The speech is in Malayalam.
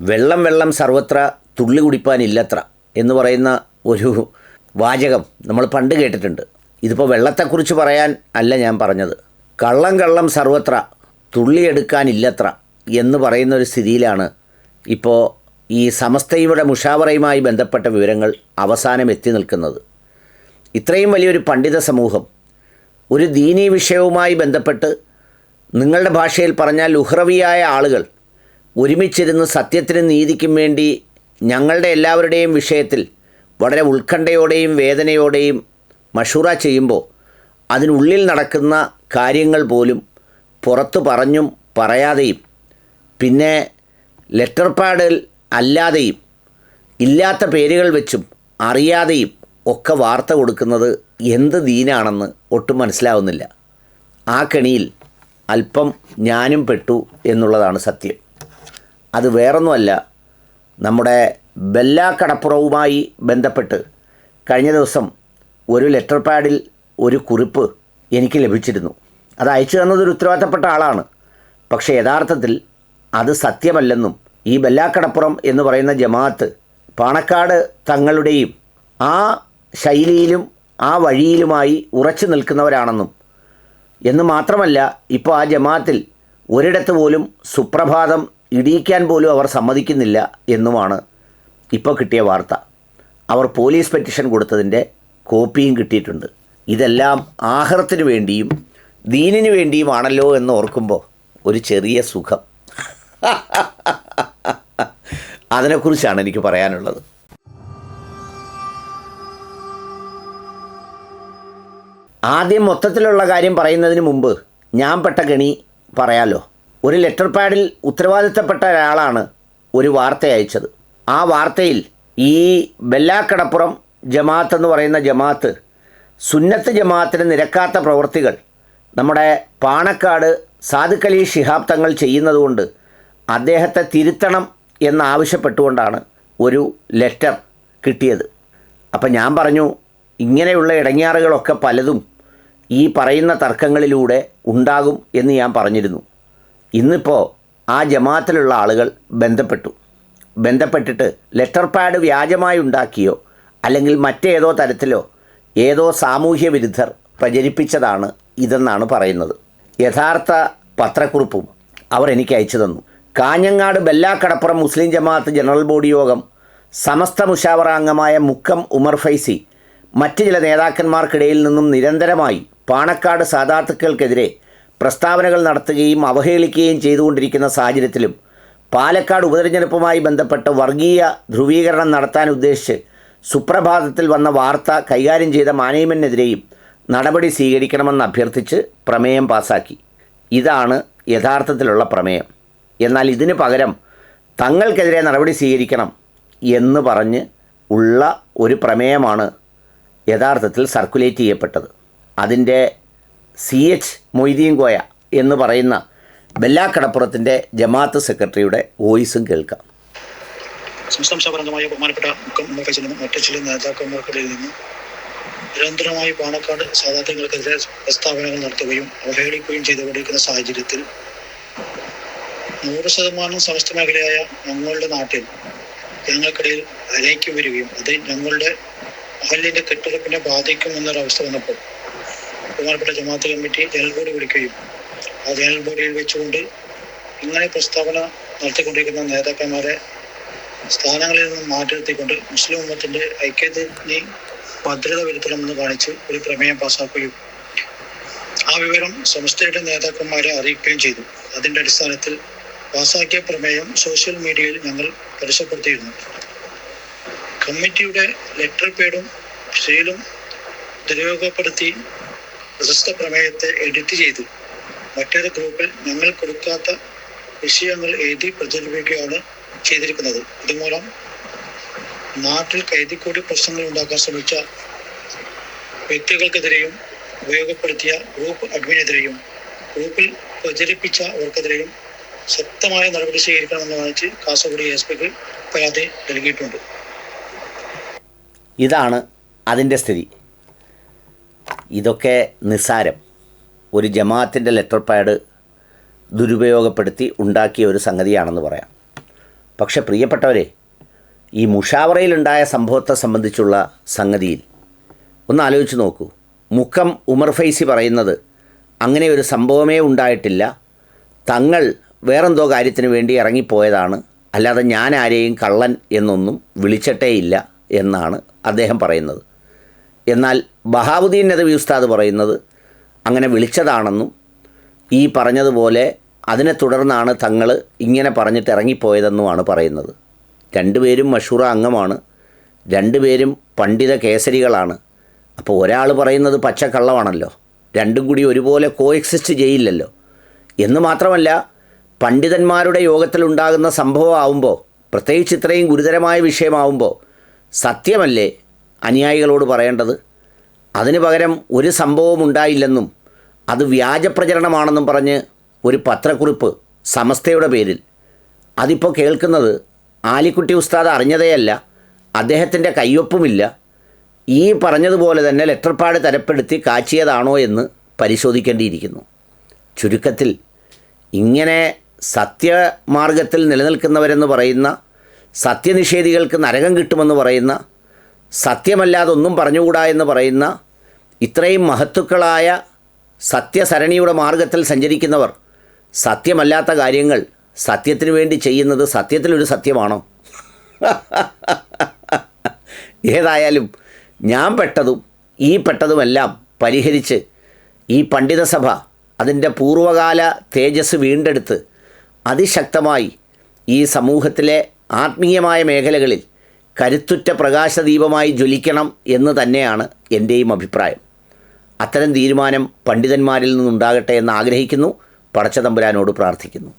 വെള്ളം വെള്ളം സർവത്ര തുള്ളി കുടിപ്പാനില്ലത്ര എന്ന് പറയുന്ന ഒരു വാചകം നമ്മൾ പണ്ട് കേട്ടിട്ടുണ്ട്. ഇതിപ്പോൾ വെള്ളത്തെക്കുറിച്ച് പറയാൻ അല്ല ഞാൻ പറഞ്ഞത്. കള്ളം കള്ളം സർവത്ര തുള്ളിയെടുക്കാനില്ലത്ര എന്ന് പറയുന്ന ഒരു സ്ഥിതിയിലാണ് ഇപ്പോൾ ഈ സമസ്തയുടെ മുഷാവറയുമായി ബന്ധപ്പെട്ട വിവരങ്ങൾ അവസാനം എത്തി നിൽക്കുന്നത്. ഇത്രയും വലിയൊരു പണ്ഡിത സമൂഹം ഒരു ദീനീ വിഷയവുമായി ബന്ധപ്പെട്ട് നിങ്ങളുടെ ഭാഷയിൽ പറഞ്ഞാൽ ഉഹ്രവിയായ ആളുകൾ ഒരുമിച്ചിരുന്ന് സത്യത്തിനും നീതിക്കും വേണ്ടി ഞങ്ങളുടെ എല്ലാവരുടെയും വിഷയത്തിൽ വളരെ ഉത്കണ്ഠയോടെയും വേദനയോടെയും മഷൂറ ചെയ്യുമ്പോൾ അതിനുള്ളിൽ നടക്കുന്ന കാര്യങ്ങൾ പോലും പുറത്തു പറഞ്ഞും പറയാതെയും പിന്നെ ലെറ്റർ പാഡിൽ അല്ലാതെയും ഇല്ലാത്ത പേരുകൾ വെച്ചും അറിയാതെയും ഒക്കെ വാർത്ത കൊടുക്കുന്നത് എന്ത് ദീനാണെന്ന് ഒട്ടും മനസ്സിലാവുന്നില്ല. ആ കെണിയിൽ അല്പം ഞാനും പെട്ടു എന്നുള്ളതാണ് സത്യം. അത് വേറൊന്നുമല്ല. നമ്മുടെ ബെല്ലാക്കടപ്പുറവുമായി ബന്ധപ്പെട്ട് കഴിഞ്ഞ ദിവസം ഒരു ലെറ്റർ പാഡിൽ ഒരു കുറിപ്പ് എനിക്ക് ലഭിച്ചിരുന്നു. അത് അയച്ചു തന്നത് ഒരു ഉത്തരവാദിത്തപ്പെട്ട ആളാണ്. പക്ഷേ യഥാർത്ഥത്തിൽ അത് സത്യമല്ലെന്നും ഈ ബെല്ലാക്കടപ്പുറം എന്ന് പറയുന്ന ജമാഅത്ത് പാണക്കാട് തങ്ങളുടെയും ആ ശൈലിയിലും ആ വഴിയിലുമായി ഉറച്ചു നിൽക്കുന്നവരാണെന്നും. എന്ന് മാത്രമല്ല ഇപ്പോൾ ആ ജമാഅത്തിൽ ഒരിടത്ത് പോലും സുപ്രഭാതം ഇടിയിക്കാൻ പോലും അവർ സമ്മതിക്കുന്നില്ല എന്നുമാണ് ഇപ്പോൾ കിട്ടിയ വാർത്ത. അവർ പോലീസ് പെറ്റീഷൻ കൊടുത്തതിന്റെ കോപ്പിയും കിട്ടിയിട്ടുണ്ട്. ഇതെല്ലാം ആഹാരത്തിന് വേണ്ടിയും ദീനിന് വേണ്ടിയുമാണല്ലോ എന്ന് ഓർക്കുമ്പോൾ ഒരു ചെറിയ സുഖം. അതിനെക്കുറിച്ചാണ് എനിക്ക് പറയാനുള്ളത്. ആദ്യം മൊത്തത്തിലുള്ള കാര്യം പറയുന്നതിന് മുമ്പ് ഞാൻ പെട്ട ഗണി പറയാലോ? ഒരു ലെറ്റർ പാഡിൽ ഉത്തരവാദിത്തപ്പെട്ട ഒരാളാണ് ഒരു വാർത്ത അയച്ചത്. ആ വാർത്തയിൽ ഈ ബെല്ലാക്കടപ്പുറം ജമാഅത്ത് എന്ന് പറയുന്ന ജമാഅത്ത് സുന്നത്ത് ജമാഅത്തിന് നിരക്കാത്ത പ്രവൃത്തികൾ നമ്മുടെ പാണക്കാട് സാദുക്കലി ശിഹാബ് തങ്ങൾ ചെയ്യുന്നതുകൊണ്ട് അദ്ദേഹത്തെ തിരുത്തണം എന്നാവശ്യപ്പെട്ടുകൊണ്ടാണ് ഒരു ലെറ്റർ കിട്ടിയത്. അപ്പം ഞാൻ പറഞ്ഞു ഇങ്ങനെയുള്ള ഇടങ്ങാറുകളൊക്കെ പലതും ഈ പറയുന്ന തർക്കങ്ങളിലൂടെ ഉണ്ടാകും എന്ന് ഞാൻ പറഞ്ഞിരുന്നു. ഇന്നിപ്പോൾ ആ ജമാഅത്തിലുള്ള ആളുകൾ ബന്ധപ്പെട്ടു. ബന്ധപ്പെട്ടിട്ട് ലെറ്റർ പാഡ് വ്യാജമായി ഉണ്ടാക്കിയോ അല്ലെങ്കിൽ മറ്റേതോ തരത്തിലോ ഏതോ സാമൂഹ്യ വിരുദ്ധർ പ്രചരിപ്പിച്ചതാണ് ഇതെന്നാണ് പറയുന്നത്. യഥാർത്ഥ പത്രക്കുറിപ്പും അവർ എനിക്ക് അയച്ചു തന്നു. കാഞ്ഞങ്ങാട് ബെല്ലാക്കടപ്പുറം മുസ്ലിം ജമാഅത്ത് ജനറൽ ബോഡി യോഗം സമസ്ത മുഷാവറ അംഗമായ മുക്കം ഉമർ ഫൈസി മറ്റ് ചില നേതാക്കന്മാർക്കിടയിൽ നിന്നും നിരന്തരമായി പാണക്കാട് സാധാത്തുക്കൾക്കെതിരെ പ്രസ്താവനകൾ നടത്തുകയും അവഹേളിക്കുകയും ചെയ്തുകൊണ്ടിരിക്കുന്ന സാഹചര്യത്തിലും പാലക്കാട് ഉപതെരഞ്ഞെടുപ്പുമായി ബന്ധപ്പെട്ട വർഗീയ ധ്രുവീകരണം നടത്താൻ ഉദ്ദേശിച്ച് സുപ്രഭാതത്തിൽ വന്ന വാർത്ത കൈകാര്യം ചെയ്ത മാനേജ്മെന്റിനെതിരെയും നടപടി സ്വീകരിക്കണമെന്ന് അഭ്യർത്ഥിച്ച് പ്രമേയം പാസാക്കി. ഇതാണ് യഥാർത്ഥത്തിലുള്ള പ്രമേയം. എന്നാൽ ഇതിന് പകരം തങ്ങൾക്കെതിരെ നടപടി സ്വീകരിക്കണം എന്ന് പറഞ്ഞ് ഉള്ള ഒരു പ്രമേയമാണ് യഥാർത്ഥത്തിൽ സർക്കുലേറ്റ് ചെയ്യപ്പെട്ടത്. അതിന്റെ സി എച്ച് മൊയ്തീൻ കോയ എന്ന് പറയുന്ന ബെല്ലാക്കടപ്പുറത്തിന്റെ ജമാഅത്ത് സെക്രട്ടറിയുടെ വോയിസും കേൾക്കാം. സംസ്ഥാന സഭാംഗമായ ബഹുമാനപ്പെട്ട മുഖം ഉമ്മർ ഫൈസലിനും മറ്റു ചില നേതാക്കന്മാർക്കിടയിൽ നിന്ന് നിരന്തരമായി പാണക്കാട് സാധാരണങ്ങൾക്കെതിരെ പ്രസ്താവനകൾ നടത്തുകയും അവഹേളിക്കുകയും ചെയ്തുകൊണ്ടിരിക്കുന്ന സാഹചര്യത്തിൽ നൂറ് ശതമാനം സമസ്ത മേഖലയായ ഞങ്ങളുടെ നാട്ടിൽ ഞങ്ങൾക്കിടയിൽ അലയ്ക്ക് വരികയും അത് ഞങ്ങളുടെ അഹലിന്റെ കെട്ടുറപ്പിനെ ബാധിക്കും എന്നൊരവസ്ഥ വന്നപ്പോൾ ബഹുമാനപ്പെട്ട ജമാഅത്ത് കമ്മിറ്റി ജനറൽ ബോഡി വിളിക്കുകയും ആ ജനറൽ ബോഡിയിൽ വെച്ചുകൊണ്ട് ഇങ്ങനെ പ്രസ്താവന നടത്തിക്കൊണ്ടിരിക്കുന്ന നേതാക്കന്മാരെ സ്ഥാനങ്ങളിൽ നിന്നും മാറ്റിനിർത്തിക്കൊണ്ട് മുസ്ലിം ഉമ്മത്തിന്റെ ഐക്യത്തിന് ഭദ്രത വരുത്തണമെന്ന് കാണിച്ച് ഒരു പ്രമേയം പാസാക്കുകയും ആ വിവരം സംസ്ഥയുടെ നേതാക്കന്മാരെ അറിയിക്കുകയും ചെയ്തു. അതിന്റെ അടിസ്ഥാനത്തിൽ പാസാക്കിയ പ്രമേയം സോഷ്യൽ മീഡിയയിൽ ഞങ്ങൾ പരസ്യപ്പെടുത്തിയിരുന്നു. കമ്മിറ്റിയുടെ ലെറ്റർ പേഡും ശീലും ദുരുപയോഗപ്പെടുത്തി പ്രശസ്ത പ്രമേയത്തെ എഡിറ്റ് ചെയ്തു. മറ്റൊരു ഗ്രൂപ്പിൽ ഞങ്ങൾ കൊടുക്കാത്ത വിഷയങ്ങൾ എഴുതി പ്രചരിപ്പിക്കുകയാണ് ചെയ്തിരിക്കുന്നത്. ഇതുമൂലം നാട്ടിൽ കൈതിക്കൂടി പ്രശ്നങ്ങൾ ഉണ്ടാക്കാൻ ശ്രമിച്ച വ്യക്തികൾക്കെതിരെയും ഉപയോഗപ്പെടുത്തിയ ഗ്രൂപ്പ് അഡ്മിനെതിരെയും ഗ്രൂപ്പിൽ പ്രചരിപ്പിച്ച അവർക്കെതിരെയും ശക്തമായ നടപടി സ്വീകരിക്കണമെന്ന് കാണിച്ച് കാസർഗോഡ് എസ് പിക്ക് പരാതി നൽകിയിട്ടുണ്ട്. ഇതാണ് അതിന്റെ സ്ഥിതി. ഇതൊക്കെ നിസ്സാരം. ഒരു ജമാഅത്തിന്റെ ലെറ്റർ പാഡ് ദുരുപയോഗപ്പെടുത്തി ഉണ്ടാക്കിയ ഒരു സംഗതിയാണെന്ന് പറയാം. പക്ഷെ പ്രിയപ്പെട്ടവരെ ഈ മുഷാവറയിലുണ്ടായ സംഭവത്തെ സംബന്ധിച്ചുള്ള സംഗതിയിൽ ഒന്ന് ആലോചിച്ച് നോക്കൂ. മുക്കം ഉമർ ഫൈസി പറയുന്നത് അങ്ങനെ ഒരു സംഭവമേ ഉണ്ടായിട്ടില്ല. തങ്ങൾ വേറെന്തോ കാര്യത്തിന് വേണ്ടി ഇറങ്ങിപ്പോയതാണ്. അല്ലാതെ ഞാൻ ആരെയും കള്ളൻ എന്നൊന്നും വിളിച്ചിട്ടേയില്ല എന്നാണ് അദ്ദേഹം പറയുന്നത്. എന്നാൽ ബഹാവുദ്ദീൻ നദവി ഉസ്താദ് പറയുന്നത് അങ്ങനെ വിളിച്ചതാണെന്നും ഈ പറഞ്ഞതുപോലെ അതിനെ തുടർന്നാണ് തങ്ങൾ ഇങ്ങനെ പറഞ്ഞിട്ട് ഇറങ്ങിപ്പോയതെന്നുമാണ് പറയുന്നത്. രണ്ടുപേരും മഷൂറ അംഗമാണ് രണ്ടുപേരും പണ്ഡിത കേസരികളാണ്. അപ്പോൾ ഒരാൾ പറയുന്നത് പച്ചക്കള്ളമാണല്ലോ രണ്ടും കൂടി ഒരുപോലെ കോ എക്സിസ്റ്റ് ചെയ്യില്ലല്ലോ. എന്ന് മാത്രമല്ല പണ്ഡിതന്മാരുടെ യോഗത്തിലുണ്ടാകുന്ന സംഭവമാവുമ്പോൾ പ്രത്യേകിച്ച് ഇത്രയും ഗുരുതരമായ വിഷയമാവുമ്പോൾ സത്യമല്ലേ അനുയായികളോട് പറയേണ്ടത്? അതിന് പകരം ഒരു സംഭവം ഉണ്ടായില്ലെന്നും അത് വ്യാജപ്രചരണമാണെന്നും പറഞ്ഞ് ഒരു പത്രക്കുറിപ്പ് സമസ്തയുടെ പേരിൽ. അതിപ്പോൾ കേൾക്കുന്നത് ആലിക്കുട്ടി ഉസ്താദ് അറിഞ്ഞതേയല്ല അദ്ദേഹത്തിന്റെ കയ്യൊപ്പുമില്ല. ഈ പറഞ്ഞതുപോലെ തന്നെ ലെറ്റർപാഡ് തരപ്പെടുത്തി കാച്ചിയതാണോ എന്ന് പരിശോധിക്കേണ്ടിയിരിക്കുന്നു. ചുരുക്കത്തിൽ ഇങ്ങനെ സത്യമാർഗത്തിൽ നിലനിൽക്കുന്നവരെന്ന് പറയുന്ന സത്യനിഷേധികൾക്ക് നരകം കിട്ടുമെന്ന് പറയുന്ന സത്യമല്ലാതൊന്നും പറഞ്ഞുകൂടാ എന്ന് പറയുന്ന ഇത്രയും മഹത്തുക്കളായ സത്യസരണിയുടെ മാർഗത്തിൽ സഞ്ചരിക്കുന്നവർ സത്യമല്ലാത്ത കാര്യങ്ങൾ സത്യത്തിന് വേണ്ടി ചെയ്യുന്നത് സത്യത്തിലൊരു സത്യമാണോ? ഏതായാലും ഞാൻ പെട്ടതും ഈ പെട്ടതുമെല്ലാം പരിഹരിച്ച് ഈ പണ്ഡിതസഭ അതിന്റെ പൂർവകാല തേജസ് വീണ്ടെടുത്ത് അതിശക്തമായി ഈ സമൂഹത്തിലെ ആത്മീയമായ മേഖലകളിൽ കരുത്തുറ്റ പ്രകാശദീപമായി ജ്വലിക്കണം എന്ന് തന്നെയാണ് എന്റെയും അഭിപ്രായം. അത്തരം തീരുമാനം പണ്ഡിതന്മാരിൽ നിന്നുണ്ടാകട്ടെ എന്ന് ആഗ്രഹിക്കുന്നു. പടച്ചതമ്പുരാനോട് പ്രാർത്ഥിക്കുന്നു.